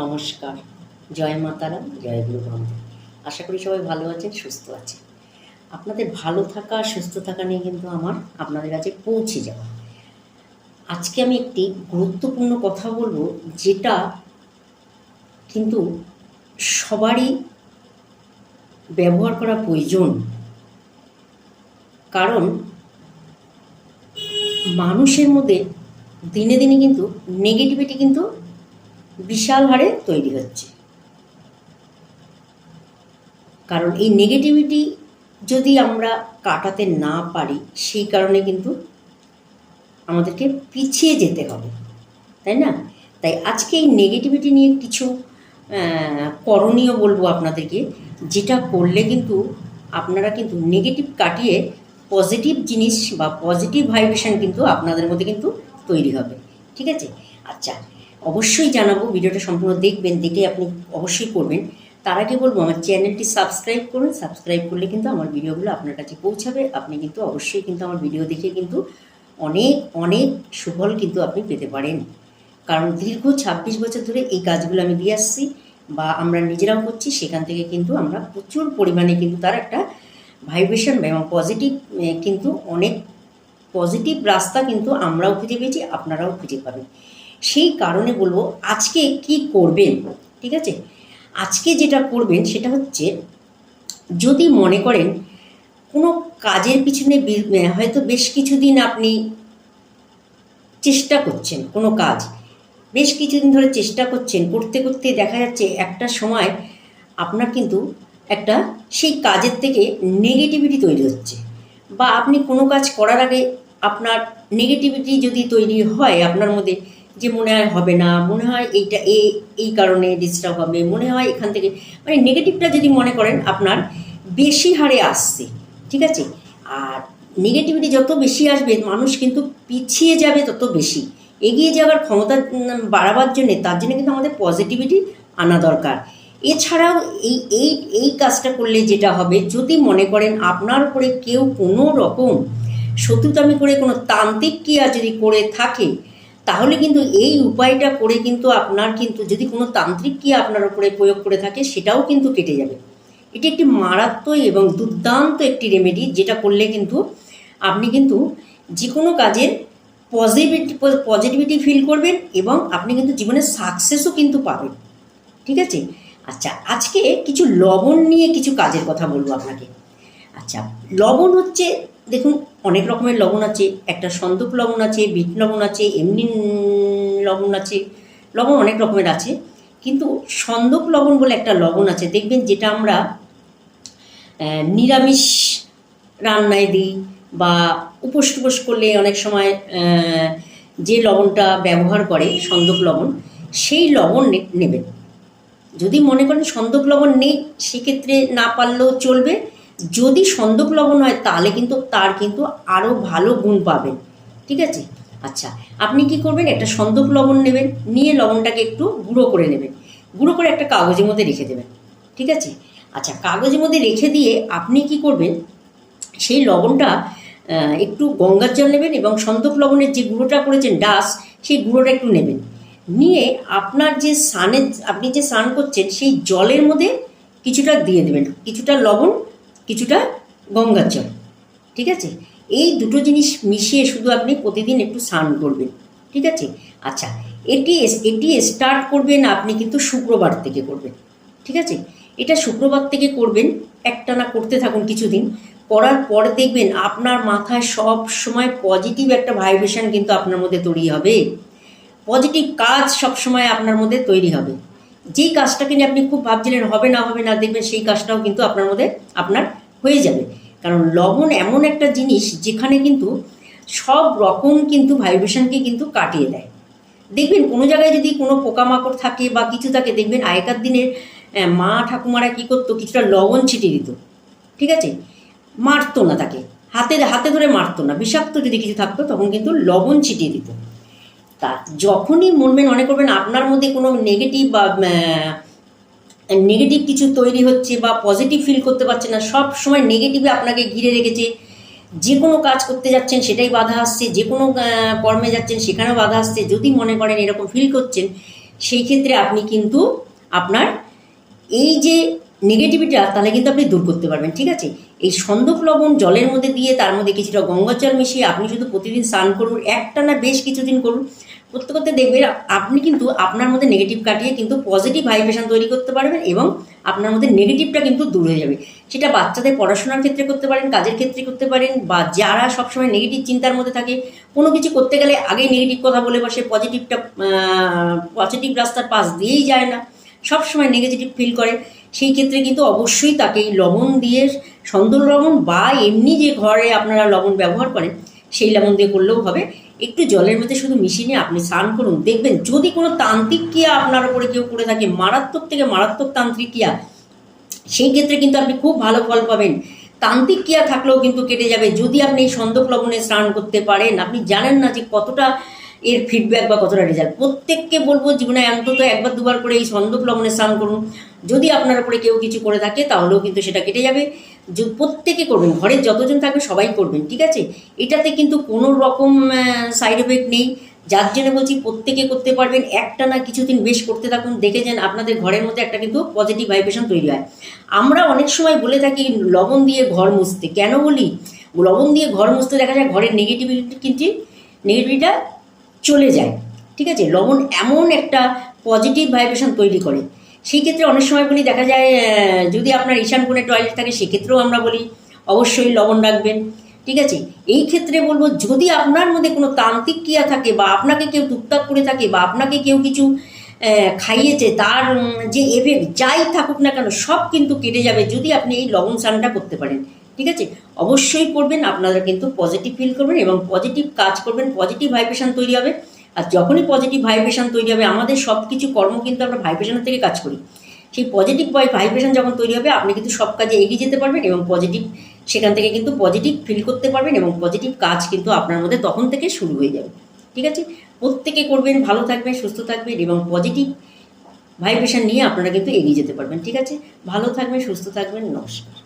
নমস্কার। জয় মাতারা জয় গুরু ব্রহ্ম। আশা করি সবাই ভালো আছেন সুস্থ আছেন। আপনাদের ভালো থাকা সুস্থ থাকা নিয়ে কিন্তু আমার আপনাদের কাছে পৌঁছে যাওয়া। আজকে আমি একটি গুরুত্বপূর্ণ কথা বলব যেটা কিন্তু সবারই ব্যবহার করা প্রয়োজন। কারণ মানুষের মধ্যে দিনে দিনে কিন্তু নেগেটিভিটি কিন্তু বিশাল হারে তৈরি হচ্ছে। কারণ এই নেগেটিভিটি যদি আমরা কাটাতে না পারি, সেই কারণে কিন্তু আমাদেরকে পিছিয়ে যেতে হবে, তাই না? তাই আজকে এই নেগেটিভিটি নিয়ে কিছু করণীয় বলব আপনাদেরকে, যেটা করলে কিন্তু আপনারা কিন্তু নেগেটিভ কাটিয়ে পজিটিভ জিনিস বা পজিটিভ ভাইব্রেশন কিন্তু আপনাদের মধ্যে কিন্তু তৈরি হবে। ঠিক আছে? আচ্ছা অবশ্যই জানাব, ভিডিওটা সম্পূর্ণ দেখবেন, দেখে আপনি অবশ্যই করবেন। তার আগে বলব, আমার চ্যানেলটি সাবস্ক্রাইব করুন। সাবস্ক্রাইব করলে কিন্তু আমার ভিডিওগুলো আপনার কাছে পৌঁছাবে। আপনি কিন্তু অবশ্যই কিন্তু আমার ভিডিও দেখে কিন্তু অনেক অনেক সুফল কিন্তু আপনি পেতে পারেন। কারণ দীর্ঘ ছাব্বিশ বছর ধরে এই কাজগুলো আমি দিয়ে আসছি বা আমরা নিজেরাও করছি, সেখান থেকে কিন্তু আমরা প্রচুর পরিমাণে কিন্তু তার একটা ভাইব্রেশন এবং পজিটিভ কিন্তু অনেক পজিটিভ রাস্তা কিন্তু আমরাও খুঁজে পেয়েছি, আপনারাও খুঁজে পাবেন। সেই কারণে বলব আজকে কি করবেন? ঠিক আছে? আজকে যেটা করবেন সেটা হচ্ছে যদি মনে করেন কোনো কাজের পিছনে হয়তো বেশ কিছুদিন আপনি চেষ্টা করছেন কোনো কাজ। বেশ কিছুদিন ধরে চেষ্টা করছেন, করতে করতে দেখা যাচ্ছে একটা সময় আপনার কিন্তু একটা সেই কাজের থেকে নেগেটিভিটি তৈরি হচ্ছে। বা আপনি কোনো কাজ করার আগে আপনার নেগেটিভিটি যদি তৈরি হয় আপনার মধ্যে যে মনে হয় হবে না, মনে হয় এইটা এই এই কারণে ডিস্টার্ব হবে, মনে হয় এখান থেকে মানে নেগেটিভটা যদি মনে করেন আপনার, বেশি হারে আসছে, ঠিক আছে? আর নেগেটিভিটি যত বেশি আসবে, মানুষ কিন্তু পিছিয়ে যাবে তত বেশি। এগিয়ে যাওয়ার ক্ষমতা বাড়াবার জন্যে তার জন্য কিন্তু আমাদের পজিটিভিটি আনা দরকার। এছাড়াও এই এই এই কাজটা করলে যেটা হবে, যদি মনে করেন আপনার উপরে কেউ কোনো রকম শত্রুতামি করে কোনো তান্ত্রিক ক্রিয়া যদি করে থাকে তাহলে কিন্তু এই উপায়টা করে কিন্তু আপনার কিন্তু যদি কোনো তান্ত্রিক কি আপনার উপরে প্রয়োগ করে থাকে, সেটাও কিন্তু কেটে যাবে। এটি একটি মারাত্মক এবং দুর্দান্ত একটি রেমেডি যেটা করলে কিন্তু আপনি কিন্তু যে কোনো কাজের পজিটিভিটি পজিটিভিটি ফিল করবেন এবং আপনি কিন্তু জীবনে সাকসেসও কিন্তু পাবেন। ঠিক আছে? আচ্ছা আজকে কিছু লবণ নিয়ে কিছু কাজের কথা বলব আপনাকে। আচ্ছা লবণ হচ্ছে দেখুন, অনেক রকমের লবণ আছে। একটা সন্দুক লবণ আছে, বিট লবণ আছে, এমনি লবণ আছে, লবণ অনেক রকমের আছে। কিন্তু সন্দক লবণ বলে একটা লবণ আছে। দেখবেন যেটা আমরা নিরামিষ রান্নায় দিই বা উপোস টুপোস করলে অনেক সময় যে লবণটা ব্যবহার করে, সন্দক লবণ, সেই লবণ নেবেন। যদি মনে করেন সন্দক লবণ নেই, সেক্ষেত্রে না পারলেও চলবে। যদি সন্দক লবণ হয়, তাহলে কিন্তু তার কিন্তু আরও ভালো গুণ পাবেন। ঠিক আছে? আচ্ছা আপনি কি করবেন? একটা সন্দক লবণ নেবেন, নিয়ে লবণটাকে একটু গুঁড়ো করে নেবেন। গুঁড়ো করে একটা কাগজের মধ্যে রেখে দেবেন। ঠিক আছে? আচ্ছা কাগজের মধ্যে রেখে দিয়ে আপনি কি করবেন? সেই লবণটা একটু গঙ্গার জল নেবেন এবং সন্দক লবণের যে গুঁড়োটা করেছেন ডাস, সেই গুঁড়োটা একটু নেবেন। নিয়ে আপনার যে স্নানে আপনি যে স্নান করছেন, সেই জলের মধ্যে কিছুটা দিয়ে দেবেন। কিছুটা লবণ কিছুটা গঙ্গার জল, ঠিক আছে? এই দুটো জিনিস মিশিয়ে শুধু আপনি প্রতিদিন একটু স্নান করবেন, ঠিক আছে? আচ্ছা এটি এটি স্টার্ট করবেন আপনি কিন্তু শুক্রবার থেকে করবেন, ঠিক আছে? এটা শুক্রবার থেকে করবেন, একটানা করতে থাকুন কিছুদিন, করার পর দেখবেন আপনার মাথায় সব সময় পজিটিভ একটা ভাইব্রেশন কিন্তু আপনার মধ্যে তৈরি হবে। পজিটিভ কাজ সব সময় আপনার মধ্যে তৈরি হবে। যেই কাজটাকে নিয়ে আপনি খুব ভাবছিলেন হবে না হবে না, দেখবেন সেই কাজটাও কিন্তু আপনার মধ্যে আপনার হয়ে যাবে। কারণ লবণ এমন একটা জিনিস যেখানে কিন্তু সব রকম কিন্তু ভাইব্রেশনকে কিন্তু কাটিয়ে দেয়। দেখবেন কোনো জায়গায় যদি কোনো পোকামাকড় থাকে বা কিছু থাকে, দেখবেন আগেকার দিনের মা ঠাকুমারা কী করতো? কিছুটা লবণ ছিটিয়ে দিত। ঠিক আছে? মারতো না তাকে। হাতে হাতে ধরে মারতো না। বিষাক্ত যদি কিছু থাকতো, তখন কিন্তু লবণ ছিটিয়ে দিত। তা যখনই মনবেন মনে করবেন আপনার মধ্যে কোনো নেগেটিভ বা নেগেটিভ কিছু তৈরি হচ্ছে বা পজিটিভ ফিল করতে পারছে না, সব সময় নেগেটিভে আপনাকে ঘিরে রেখেছে। যে কোনো কাজ করতে যাচ্ছেন, সেটাই বাধা আসছে। যে কোনো কর্মে যাচ্ছেন, সেখানেও বাধা আসছে। যদি মনে করেন এরকম ফিল করছেন, সেই ক্ষেত্রে আপনি কিন্তু আপনার এই যে নেগেটিভিটা তাহলে কিন্তু আপনি দূর করতে পারবেন, ঠিক আছে? এই সন্দক লবণ জলের মধ্যে দিয়ে, তার মধ্যে কিছুটা গঙ্গা জল মিশিয়ে আপনি শুধু প্রতিদিন স্নান করুন। একটা না বেশ কিছুদিন করুন। করতে করতে দেখবেন আপনি কিন্তু আপনার মধ্যে নেগেটিভ কাটিয়ে কিন্তু পজিটিভ ভাইব্রেশন তৈরি করতে পারবেন এবং আপনার মধ্যে নেগেটিভটা কিন্তু দূর হয়ে যাবে। সেটা বাচ্চাদের পড়াশোনার ক্ষেত্রে করতে পারেন, কাজের ক্ষেত্রে করতে পারেন, বা যারা সবসময় নেগেটিভ চিন্তার মধ্যে থাকে, কোনো কিছু করতে গেলে আগেই নেগেটিভ কথা বলে বসে পজিটিভটা পজিটিভ রাস্তার পাশ দিয়েই যায় না। সবসময় নেগেটিভ ফিল করে। সেই ক্ষেত্রে কিন্তু অবশ্যই তাকে লবণ দিয়ে, সন্দল লবণ বা এমনি যে ঘরে আপনারা লবণ ব্যবহার করেন সেই লেমন দিয়ে করলেও হবে। একটু জলের মধ্যে শুধু মিশিয়ে নিয়ে আপনি স্নান করুন। দেখবেন যদি কোনো তান্ত্রিক ক্রিয়া আপনার উপরে কেউ করে থাকে, মারাত্মক থেকে মারাত্মক তান্ত্রিক ক্রিয়া, সেই ক্ষেত্রে কিন্তু আপনি খুব ভালো ফল পাবেন। তান্ত্রিক ক্রিয়া থাকলেও কিন্তু কেটে যাবে। যদি আপনি এই সন্দক লবণে স্নান করতে পারেন, আপনি জানেন না যে কতটা এর ফিডব্যাক বা কতটা রেজাল্ট প্রত্যেককে বলব জীবনে অন্তত একবার দুবার করে এই সন্দক লবণে স্নান করুন। যদি আপনার উপরে কেউ কিছু করে থাকে, তাহলেও কিন্তু সেটা কেটে যাবে। প্রত্যেকে করবেন, ঘরের যতজন থাকবে সবাই করবেন, ঠিক আছে? এটাতে কিন্তু কোনো রকম সাইড এফেক্ট নেই। যার জন্য বলছি প্রত্যেকে করতে পারবেন। একটা না কিছুদিন বেশ করতে থাকুন, দেখে যান আপনাদের ঘরের মধ্যে একটা কিন্তু পজিটিভ ভাইব্রেশন তৈরি হয়। আমরা অনেক সময় বলে থাকি, লবণ দিয়ে ঘর মুছতে। কেন বলি? লবণ দিয়ে ঘর মুছতে দেখা যায় ঘরের নেগেটিভিটি কিন্তু নেগেটিভিটা চলে যায়। ঠিক আছে? লবণ এমন একটা পজিটিভ ভাইব্রেশন তৈরি করে। সেই ক্ষেত্রে অনেক সময় বলি, দেখা যায় যদি আপনার ঈশান কোণে টয়লেট থাকে, সেক্ষেত্রেও আমরা বলি, অবশ্যই লবণ রাখবেন। ঠিক আছে? এই ক্ষেত্রে বলব, যদি আপনার মধ্যে কোনো তান্ত্রিক ক্রিয়া থাকে বা আপনাকে কেউ টুকটাক করে থাকে বা আপনাকে কেউ কিছু খাইয়েছে, তার যে এফেক্ট যাই থাকুক না কেন, সব কিন্তু কেটে যাবে যদি আপনি এই লবণ স্নানটা করতে পারেন। ঠিক আছে? অবশ্যই করবেন, আপনারা কিন্তু পজিটিভ ফিল করবেন এবং পজিটিভ কাজ করবেন পজিটিভ ভাইব্রেশন তৈরি হবে। আর যখনই পজিটিভ ভাইব্রেশন তৈরি হবে, আমাদের সব কিছু কর্ম কিন্তু আমরা ভাইব্রেশনের থেকে কাজ করি। সেই পজিটিভ ভাইব্রেশন যখন তৈরি হবে, আপনি কিন্তু সব কাজে এগিয়ে যেতে পারবেন এবং পজিটিভ সেখান থেকে কিন্তু পজিটিভ ফিল করতে পারবেন এবং পজিটিভ কাজ কিন্তু আপনার মধ্যে তখন থেকে শুরু হয়ে যাবে। ঠিক আছে? প্রত্যেকে করবেন, ভালো থাকবেন, সুস্থ থাকবেন এবং পজিটিভ ভাইব্রেশন নিয়ে আপনারা কিন্তু এগিয়ে যেতে পারবেন। ঠিক আছে? ভালো থাকবেন, সুস্থ থাকবেন, নমস্কার।